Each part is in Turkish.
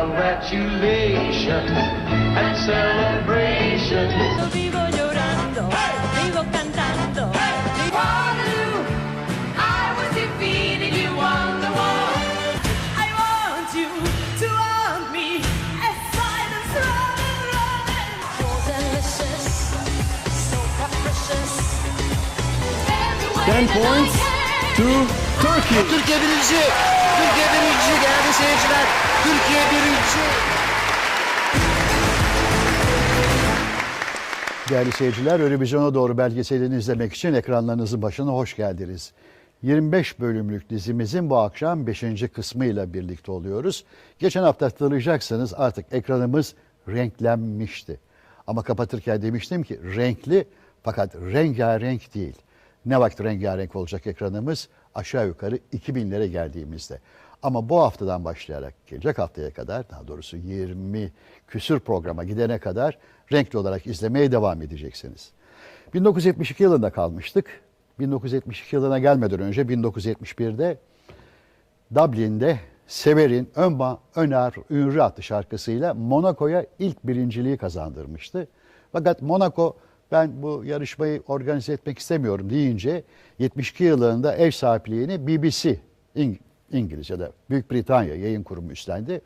congratulations and celebrations. Vivo llorando, vivo cantando. Waterloo, I was defeated, you won the war. I want you to want me as silence running, running. So delicious, so capricious. Every way 10 that I points to Turkey. Türkiye birinci. Türkiye birinci değerli seyirciler. Türkiye birinci. Değerli seyirciler, Eurovision'a doğru belgeselini izlemek için ekranlarınızın başına hoş geldiniz. 25 bölümlük dizimizin bu akşam 5. kısmıyla birlikte oluyoruz. Geçen hafta hatırlayacaksınız artık ekranımız renklenmişti. Ama kapatırken demiştim ki renkli fakat rengarenk değil. Ne vakit rengarenk olacak ekranımız? Aşağı yukarı 2000'lere geldiğimizde. Ama bu haftadan başlayarak gelecek haftaya kadar daha doğrusu 20 küsür programa gidene kadar renkli olarak izlemeye devam edeceksiniz. 1972 yılında kalmıştık. 1972 yılına gelmeden önce 1971'de Dublin'de Sever'in Önba Öner Ünrü adlı şarkısıyla Monaco'ya ilk birinciliği kazandırmıştı. Fakat Monaco ben bu yarışmayı organize etmek istemiyorum deyince 72 yılında ev sahipliğini BBC İngiliz ya da Büyük Britanya yayın kurumu üstlendi.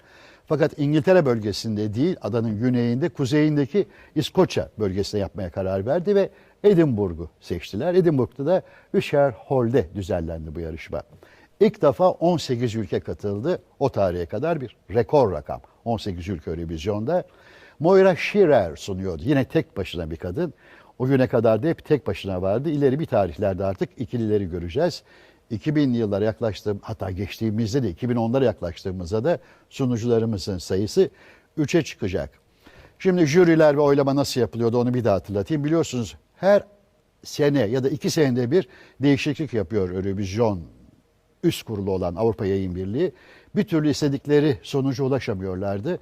Fakat İngiltere bölgesinde değil adanın güneyinde kuzeyindeki İskoçya bölgesine yapmaya karar verdi ve Edinburgh'u seçtiler. Edinburgh'da da Usher Hall'de düzenlendi bu yarışma. İlk defa 18 ülke katıldı. O tarihe kadar bir rekor rakam. 18 ülke Eurovision'da. Moira Shearer sunuyordu. Yine tek başına bir kadın. O güne kadar da hep tek başına vardı. İleri bir tarihlerde artık ikilileri göreceğiz. 2000 yıllara yaklaştığım hatta geçtiğimizde de 2010'lara yaklaştığımızda da sunucularımızın sayısı 3'e çıkacak. Şimdi jüriler ve oylama nasıl yapılıyordu onu bir daha hatırlatayım. Biliyorsunuz her sene ya da iki senede bir değişiklik yapıyor Eurovision üst kurulu olan Avrupa Yayın Birliği. Bir türlü istedikleri sonuca ulaşamıyorlardı.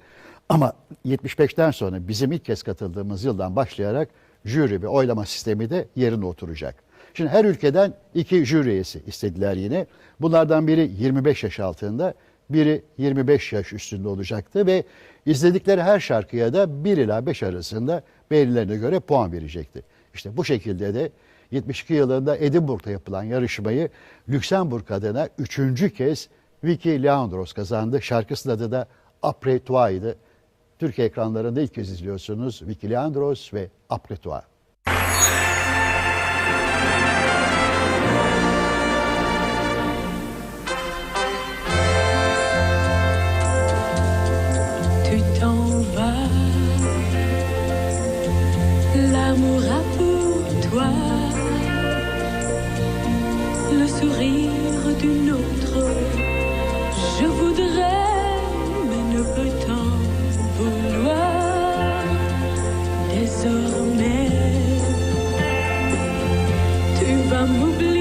Ama 75'ten sonra bizim ilk kez katıldığımız yıldan başlayarak jüri ve oylama sistemi de yerine oturacak. Şimdi her ülkeden iki jüri istediler yine. Bunlardan biri 25 yaş altında, biri 25 yaş üstünde olacaktı ve izledikleri her şarkıya da 1 ila 5 arasında beğenilerine göre puan verecekti. İşte bu şekilde de 72 yılında Edinburgh'da yapılan yarışmayı Lüksemburg adına üçüncü kez Vicky Leandros kazandı. Şarkısının adı da Après Toi'ydı. Türkiye ekranlarında ilk kez izliyorsunuz Vicky Leandros ve Après Toi. L'amour a pour toi le sourire d'une autre. Je voudrais, mais ne peux t'en vouloir. Désormais, tu vas m'oublier.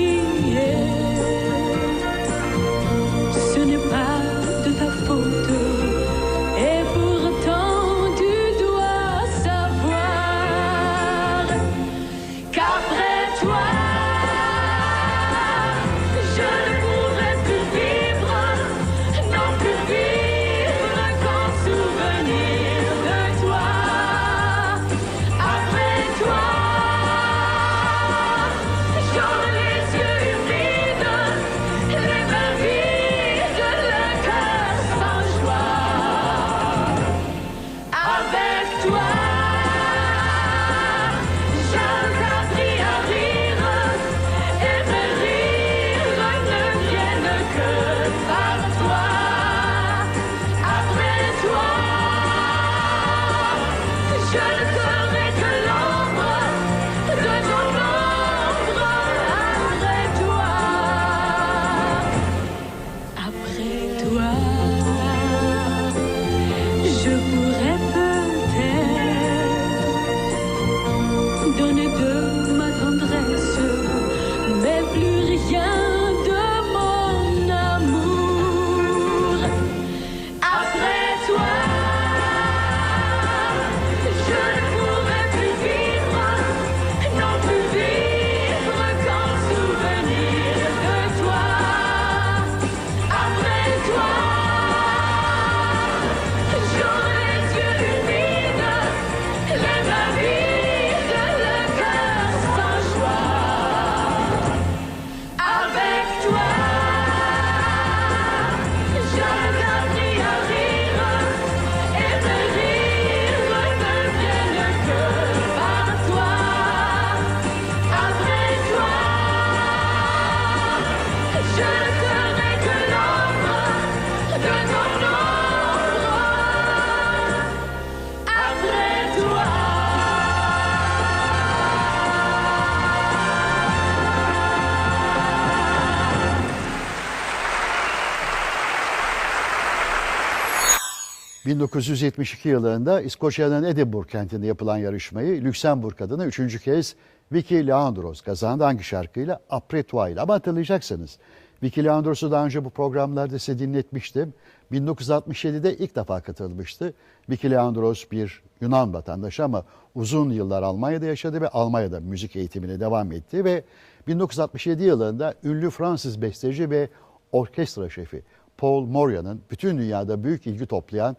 1972 yılında İskoçya'nın Edinburgh kentinde yapılan yarışmayı Lüksemburg adına üçüncü kez Vicky Leandros kazandı. Hangi şarkıyla? Après toi ile. Ama hatırlayacaksınız. Vicky Leandros'u daha önce bu programlarda size dinletmiştim. 1967'de ilk defa katılmıştı. Vicky Leandros bir Yunan vatandaşı ama uzun yıllar Almanya'da yaşadı ve Almanya'da müzik eğitimine devam etti ve 1967 yılında ünlü Fransız besteci ve orkestra şefi Paul Moria'nın bütün dünyada büyük ilgi toplayan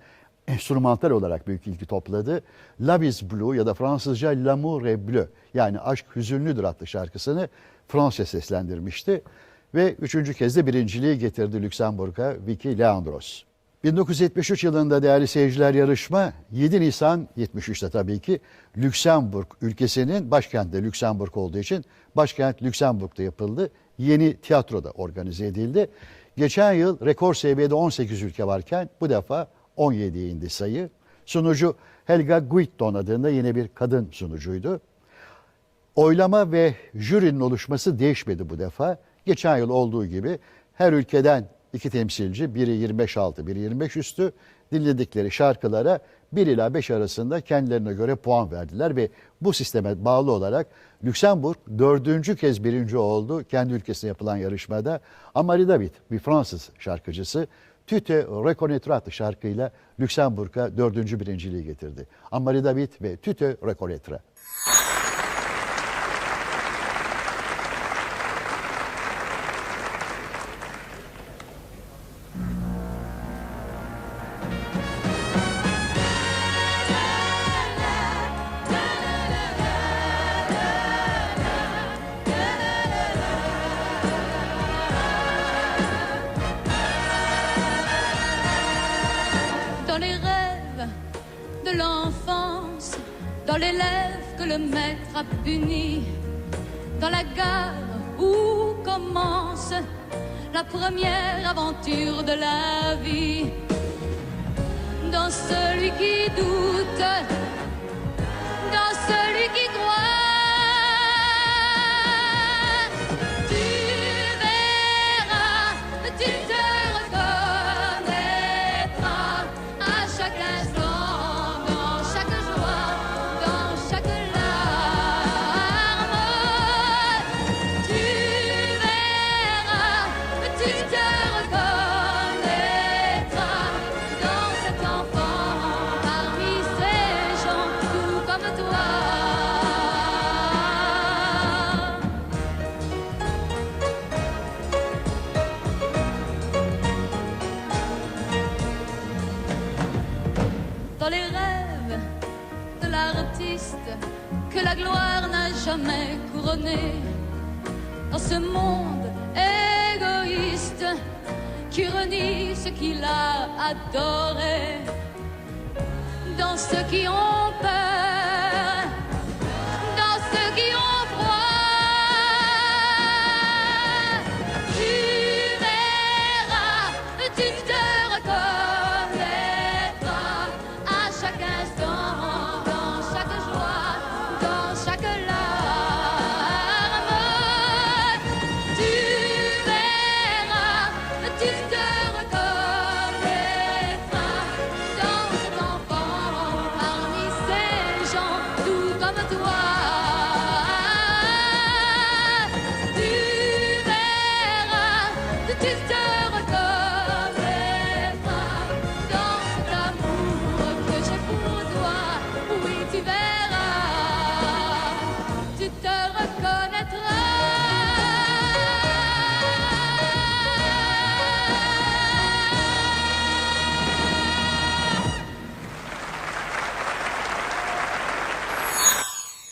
enstrümantal olarak büyük ilgi topladı. Love is Blue ya da Fransızca L'amour est bleu yani Aşk Hüzünlüdür adlı şarkısını Fransızca seslendirmişti. Ve üçüncü kez de birinciliği getirdi Lüksemburg'a Vicky Leandros. 1973 yılında değerli seyirciler yarışma 7 Nisan 73'te tabii ki Lüksemburg ülkesinin başkenti Lüksemburg olduğu için başkent Lüksemburg'da yapıldı. Yeni tiyatroda organize edildi. Geçen yıl rekor seviyede 18 ülke varken bu defa 17'ye indi sayı. Sunucu Helga Guitton adında yine bir kadın sunucuydu. Oylama ve jürinin oluşması değişmedi bu defa. Geçen yıl olduğu gibi her ülkeden iki temsilci, biri 25 altı, biri 25 üstü dinledikleri şarkılara 1 ila 5 arasında kendilerine göre puan verdiler ve bu sisteme bağlı olarak Lüksemburg dördüncü kez birinci oldu kendi ülkesinde yapılan yarışmada. Amari David bir Fransız şarkıcısı Tüte Reconnaître adlı şarkıyla Lüksemburg'a dördüncü birinciliği getirdi. Amari David ve Tüte Reconnaître. L'élève que le maître a puni, dans la gare où commence la première aventure de la vie, dans celui qui doute, Dans ce monde égoïste qui renie ce qu'il a adoré. Dans ceux qui ont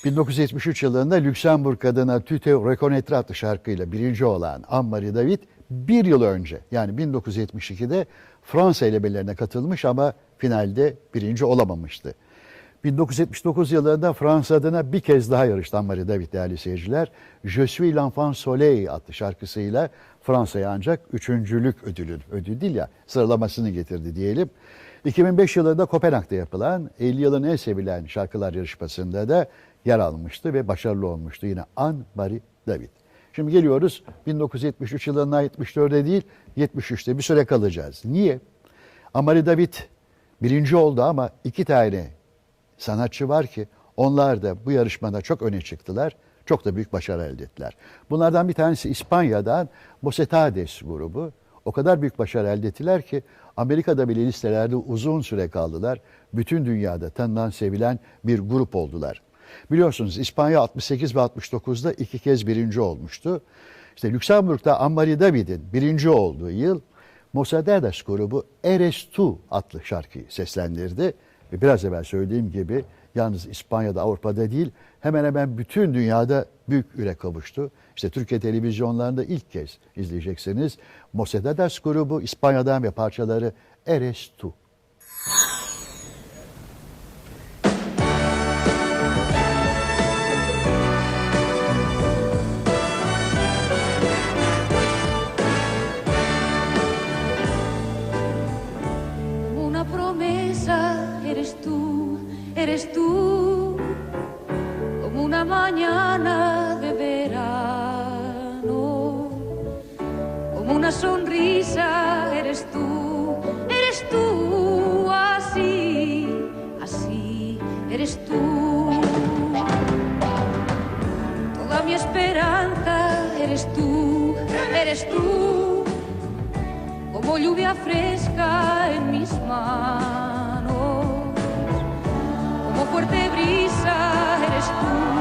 1973 yılında Lüksemburg adına Tüte Reconnaître adlı şarkıyla birinci olan Anne-Marie David bir yıl önce yani 1972'de Fransa elemelerine katılmış ama finalde birinci olamamıştı. 1979 yılında Fransa adına bir kez daha yarıştı Anne-Marie David değerli seyirciler. Je suis l'enfant soleil adlı şarkısıyla Fransa'ya ancak üçüncülük ödülü, ödül değil ya sıralamasını getirdi diyelim. 2005 yılında Kopenhag'da yapılan 50 yılın en sevilen şarkılar yarışmasında da yer almıştı ve başarılı olmuştu yine Anne-Marie David. Şimdi geliyoruz 1973 yılına 74'e değil 73'te bir süre kalacağız. Niye? Anne-Marie David birinci oldu ama iki tane sanatçı var ki onlar da bu yarışmada çok öne çıktılar. Çok da büyük başarı elde ettiler. Bunlardan bir tanesi İspanya'dan Mocetades grubu. O kadar büyük başarı elde ettiler ki Amerika'da bile listelerde uzun süre kaldılar. Bütün dünyada tanınan, sevilen bir grup oldular. Biliyorsunuz İspanya 68 ve 69'da iki kez birinci olmuştu. İşte Lüksemburg'da Ammari David'in birinci olduğu yıl Mocedades grubu Eres Tu adlı şarkıyı seslendirdi. Ve biraz evvel söylediğim gibi yalnız İspanya'da Avrupa'da değil hemen hemen bütün dünyada büyük üre kavuştu. İşte Türkiye televizyonlarında ilk kez izleyeceksiniz. Mocedades grubu İspanya'dan ve parçaları Eres promesa eres tú, eres tú, como una mañana de verano, como una sonrisa eres tú, eres tú, así, así, eres tú. Toda mi esperanza eres tú, eres tú como lluvia fresca en mis manos, como fuerte brisa eres tú,